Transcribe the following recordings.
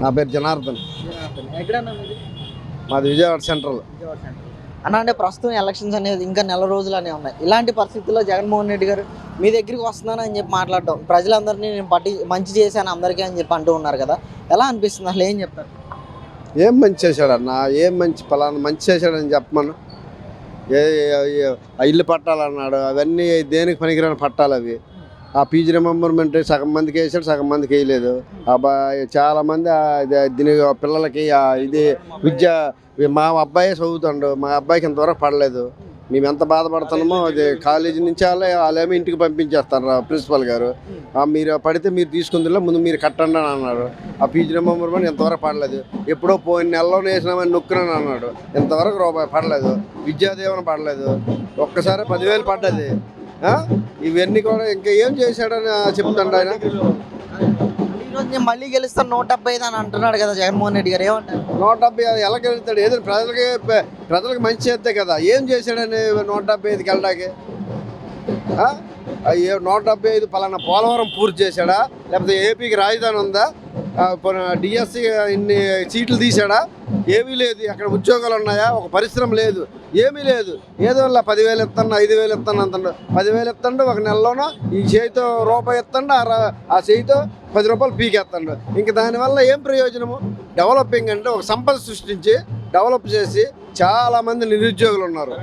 నా పేరు జనార్దన్. మీది? మాది విజయవాడ సెంట్రల్. అన్న అంటే ప్రస్తుతం ఎలక్షన్స్ అనేది ఇంకా నెల రోజులు అనేవి ఉన్నాయి. ఇలాంటి పరిస్థితుల్లో జగన్మోహన్ రెడ్డి గారు మీ దగ్గరికి వస్తున్నాను అని చెప్పి మాట్లాడటం ప్రజలందరినీ నేను పట్టి మంచి చేశాను అందరికీ అని చెప్పి అంటూ ఉన్నారు కదా. ఎలా అనిపిస్తుంది? అసలు ఏం చెప్తారు? ఏం మంచి చేశాడన్న? ఏం మంచి పలానా మంచి చేశాడని చెప్పమను? ఏ ఇల్లు పట్టాలన్నాడు? అవన్నీ దేనికి పనికిరాని పట్టాలు అవి? ఆ పీజీ రిమెంబర్మెంట్ సగం మందికి వేసాడు సగం మందికి వేయలేదు. అబ్బాయి చాలా మంది దీని పిల్లలకి ఇది విద్య మా అబ్బాయే చదువుతాడు. మా అబ్బాయికి ఇంతవరకు పడలేదు. మేము ఎంత బాధపడుతున్నామో అది కాలేజీ నుంచి వాళ్ళే వాళ్ళేమో ఇంటికి పంపించేస్తారు ప్రిన్సిపల్ గారు. ఆ మీరు పడితే మీరు తీసుకుందిలో ముందు మీరు కట్టండి అని అన్నారు. ఆ పీజీ రిమెంబర్మెంట్ ఇంతవరకు పడలేదు. ఎప్పుడో పోయిన నెలలో వేసినామని నొక్కునని అన్నాడు. ఇంతవరకు రూపాయి పడలేదు. విద్యాదేవన పడలేదు. ఒక్కసారి పదివేలు పడ్డది. ఇవన్నీ కూడా ఇంకా ఏం చేశాడని చెప్తాడు ఆయన? ఈరోజు నేను మళ్ళీ గెలుస్తాను నూట డెబ్బై ఐదు అని అంటున్నాడు కదా జగన్మోహన్ రెడ్డి గారు ఏమంటారు? నూట డెబ్బై ఐదు ఎలా గెలుస్తాడు? ఏదో ప్రజలకి ప్రజలకు మంచి చేస్తే కదా. ఏం చేశాడని నూట డెబ్బై ఐదుకి వెళ్ళడానికి? నూట డెబ్బై ఐదు పలానా పోలవరం పూర్తి చేశాడా? లేకపోతే ఏపీకి రాజధాని ఉందా? డిఎస్సి ఇన్ని సీట్లు తీశాడా? ఏమీ లేదు. అక్కడ ఉద్యోగాలు ఉన్నాయా? ఒక పరిశ్రమ లేదు. ఏమీ లేదు. ఏదో పదివేలు ఇస్తాను ఐదు వేలు ఇస్తాను అంతండు పదివేలు ఇస్తాడు ఒక నెలలోన ఈ చేయితో రూపాయి ఇస్తాడు ఆ చేయితో చేతితో పది రూపాయలు పీకేస్తాడు ఇంక దానివల్ల ఏం ప్రయోజనము? డెవలపింగ్ అంటే ఒక సంపద సృష్టించి డెవలప్ చేసి చాలామంది నిరుద్యోగులు ఉన్నారు.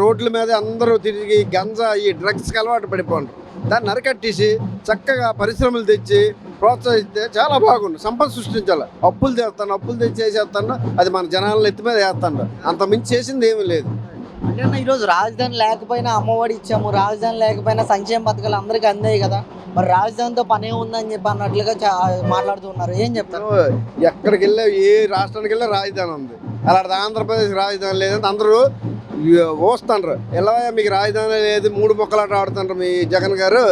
రోడ్ల మీద అందరూ తిరిగి గంజా ఈ డ్రగ్స్కి అలవాటు పడిపోండి దాన్ని నరకట్టేసి చక్కగా పరిశ్రమలు తెచ్చి ప్రోత్సహిస్తే చాలా బాగుండు. సంపద సృష్టించాలి. అప్పులు తెస్తాను అప్పులు తెచ్చి చేసేస్తాను. అది మన జనాలను ఎత్తి మీద వేస్తాను. అంత మించి చేసింది ఏమీ లేదు. అంటే ఈరోజు రాజధాని లేకపోయినా అమ్మఒడి ఇచ్చాము. రాజధాని లేకపోయినా సంక్షేమ పథకాలు అందరికీ అందాయి కదా. మరి రాజధానితో పనే ఉందని చెప్పి అన్నట్లుగా చా- మాట్లాడుతూ ఉన్నారు. ఏం చెప్తారు? ఎక్కడికి వెళ్ళా ఏ రాష్ట్రానికి వెళ్ళా రాజధాని ఉంది. అలాంటి ఆంధ్రప్రదేశ్ రాజధాని లేదంటే అందరూ ఓస్తుండ్రు ఎలా మీకు రాజధాని లేదు మూడు మొక్కలాట ఆడుతుండ్రు మీ జగన్ గారు.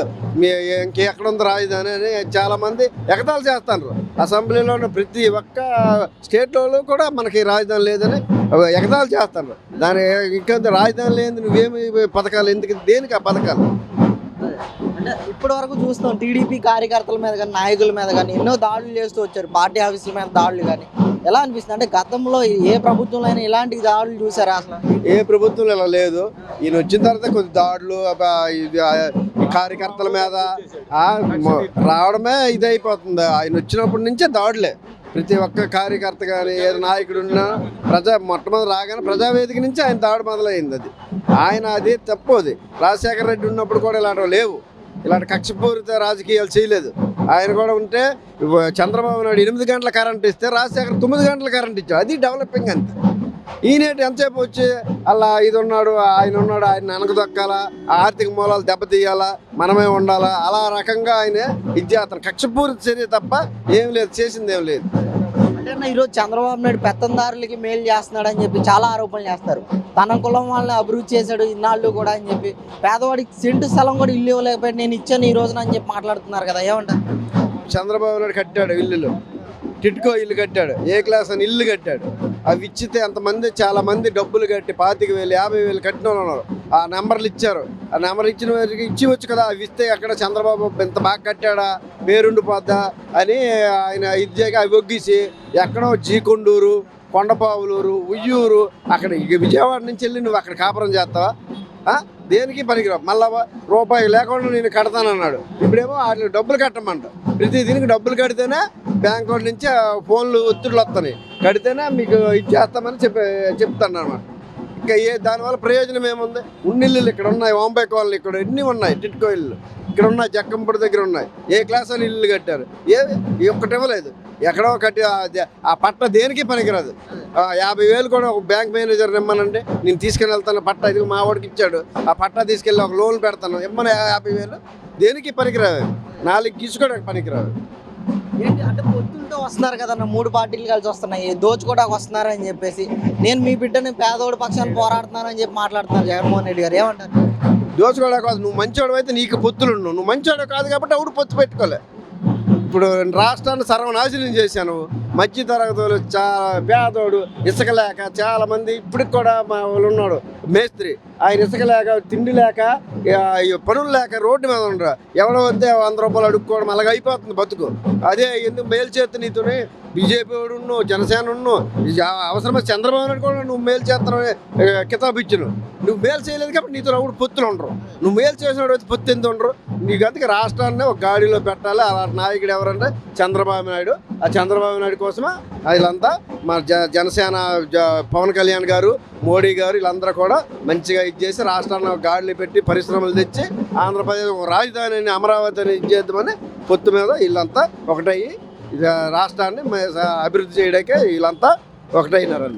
మీ ఇంకెక్కడ ఉంది రాజధాని అని చాలామంది ఎగతాలు చేస్తుండ్రు. అసెంబ్లీలో ఉన్న ప్రతి ఒక్క స్టేట్లో కూడా మనకి రాజధాని లేదని ఎగతాలు చేస్తుండ్రు. దాని ఇంకా రాజధాని లేని నువ్వేమి పథకాలు ఎందుకు దేనికి ఆ పథకాలు? ఇప్పటి వరకు చూస్తాం టీడీపీ కార్యకర్తల మీద కానీ నాయకుల మీద కానీ ఎన్నో దాడులు చేస్తూ వచ్చారు పార్టీ ఆఫీసుల మీద దాడులు కానీ ఎలా అనిపిస్తుంది? అంటే గతంలో ఏ ప్రభుత్వంలో అయినా ఇలాంటి దాడులు చూసారా అసలు? ఏ ప్రభుత్వం ఇలా లేదు. ఈయన వచ్చిన తర్వాత కొద్ది దాడులు ఇది, కార్యకర్తల మీద రావడమే ఇదైపోతుంది. అయిపోతుంది ఆయన వచ్చినప్పటి నుంచే దాడులే. ప్రతి ఒక్క కార్యకర్త కానీ ఏ నాయకుడు ఉన్నా ప్రజా మొట్టమొదటి రాగానే ప్రజావేదిక నుంచి ఆయన దాడి మొదలైంది అది. ఆయన అది తప్పు అది. రాజశేఖర రెడ్డి ఉన్నప్పుడు కూడా ఇలాంటివి లేవు. ఇలాంటి కక్షపూరిత రాజకీయాలు చేయలేదు. ఆయన కూడా ఉంటే చంద్రబాబు నాయుడు ఎనిమిది గంటల కరెంట్ ఇస్తే రాజశేఖర్ తొమ్మిది గంటల కరెంట్ ఇచ్చాడు. అది డెవలపింగ్ అంతే. ఈయనేటి ఎంతసేపు వచ్చి అలా ఇది ఉన్నాడు ఆయన ఉన్నాడు ఆయన వెనక దొక్కాలా ఆర్థిక మూలాలు దెబ్బతీయాలా మనమే ఉండాలా అలా రకంగా ఆయన ఇది చేస్తాను కక్షపూరిత చర్య తప్ప ఏం లేదు చేసింది ఏం లేదు. అంటే ఈరోజు చంద్రబాబు నాయుడు పెత్తందారులకి మేలు చేస్తున్నాడు అని చెప్పి చాలా ఆరోపణలు చేస్తారు. తన కులం వాళ్ళని అభివృద్ధి చేశాడు ఇన్నాళ్ళు కూడా అని చెప్పి. పేదవాడికి సెంటు స్థలం కూడా ఇల్లు ఇవ్వలేకపోయి నేను ఇచ్చాను ఈ రోజున అని చెప్పి మాట్లాడుతున్నారు కదా ఏమంటారు? చంద్రబాబు నాయుడు కట్టాడు ఇల్లులో. టిట్కో ఇల్లు కట్టాడు. ఏ క్లాస్ అని ఇల్లు కట్టాడు. అవి ఇచ్చితే అంతమంది చాలా మంది డబ్బులు కట్టి పాతిక వేలు యాభై వేలు కట్టిన ఉన్నారు. ఆ నెంబర్లు ఇచ్చారు. ఆ నెంబర్ ఇచ్చిన వారికి ఇచ్చివచ్చు కదా అవి ఇస్తే ఎక్కడ చంద్రబాబు ఇంత బాగా కట్టాడా పేరుండిపోద్దా అని ఆయన ఇది అవి ఒగ్గిసి ఎక్కడో జీకొండూరు కొండపావులూరు ఉయ్యూరు అక్కడ ఇక విజయవాడ నుంచి వెళ్ళి నువ్వు అక్కడ కాపురం చేస్తావా? దేనికి పనికిరావు? మళ్ళా రూపాయి లేకుండా నేను కడతానన్నాడు. ఇప్పుడేమో వాటికి డబ్బులు కట్టమంట. ప్రతి దీనికి డబ్బులు కడితేనే బ్యాంక్ వాళ్ళ నుంచి ఫోన్లు ఒత్తిడిలు వస్తున్నాయి కడితేనే మీకు ఇది చేస్తామని చెప్పి చెప్తాను అనమాట ఇంకా ఏ దానివల్ల ప్రయోజనం ఏముంది? ఉన్నిల్లు ఇక్కడ ఉన్నాయి ఓంబై కాలనీ ఇక్కడ ఎన్ని ఉన్నాయి? టిట్కో ఇల్లు. ఇక్కడ ఉన్నాయి జక్కంపూడి దగ్గర ఉన్నాయి. ఏ క్లాస్ వాళ్ళు ఇల్లు కట్టారు? ఏది ఒక్కటి ఇవ్వలేదు. ఎక్కడో కట్టి ఆ- పట్ట దేనికి పనికిరాదు? ఆ యాభై వేలు కూడా ఒక బ్యాంక్ మేనేజర్ ఇమ్మనండి నేను తీసుకుని వెళ్తాను పట్ట ఇది మా వాడికి ఇచ్చాడు. ఆ పట్ట తీసుకెళ్ళి ఒక లోన్ పెడతాను. ఇమ్మని యాభై వేలు దేనికి పనికిరావు? నాలుగు గీసుకోవడానికి పనికిరావు. ఏంటి? అంటే పొత్తులతో వస్తున్నారు కదన్న మూడు పార్టీలు కలిసి వస్తున్నాయి. దోచుకోవడానికి వస్తున్నారు అని చెప్పేసి. నేను మీ బిడ్డని పేదోడి పక్షాన్ని పోరాడుతున్నాను అని చెప్పి మాట్లాడుతున్నారు జగన్మోహన్ రెడ్డి గారు. ఏమంటారు? దోచుకోవడం కాదు నువ్వు మంచివాడు అయితే నీకు పొత్తులు నువ్వు మంచివాడు కాదు కాబట్టి అవుడు పొత్తు పెట్టుకోలే. ఇప్పుడు రాష్ట్రాన్ని సర్వనాశనం చేశాను. మధ్య తరగతులు చాలా పేదోడు ఇసుక లేక చాలామంది ఇప్పటికి కూడా మా వాళ్ళు ఉన్నాడు. మేస్త్రి. ఆయన ఇసుక లేక తిండి లేక పనులు లేక రోడ్డు మీద ఉండరు. ఎవడో వస్తే వంద రూపాయలు అడుక్కోవడం అలాగ అయిపోతుంది బతుకు. అదే ఎందుకు మేలు చేస్తే నీతోనే? బీజేపీ వాడు ఉన్నావు జనసేన ఉన్నావు ఇది చంద్రబాబు నాయుడు కూడా నువ్వు మేలు చేస్తావు? కితాబు ఇచ్చును నువ్వు మేలు చేయలేదు కాబట్టి నీతో ఎవడు పొత్తులు ఉండరు. నువ్వు మేలు చేసినాడు అయితే పొత్తు ఎంత ఉండరు? నీ గతికి రాష్ట్రాన్ని ఒక గాడిలో పెట్టాలి. అలాంటి నాయకుడు ఎవరంటే చంద్రబాబు నాయుడు. ఆ చంద్రబాబు నాయుడు కోసమే వీళ్ళంతా మా జ జనసేన జ- పవన్ కళ్యాణ్ గారు మోడీ గారు వీళ్ళందరూ కూడా మంచిగా ఇది చేసి రాష్ట్రాన్ని ఒక గాడిలో పెట్టి పరిశ్రమలు తెచ్చి ఆంధ్రప్రదేశ్ రాజధానిని అమరావతిని ఇది చేద్దామని పొత్తు మీద వీళ్ళంతా ఒకటయ్యి. రాష్ట్రాన్ని అభివృద్ధి చేయడానికే వీళ్ళంతా ఒకటైనారండి.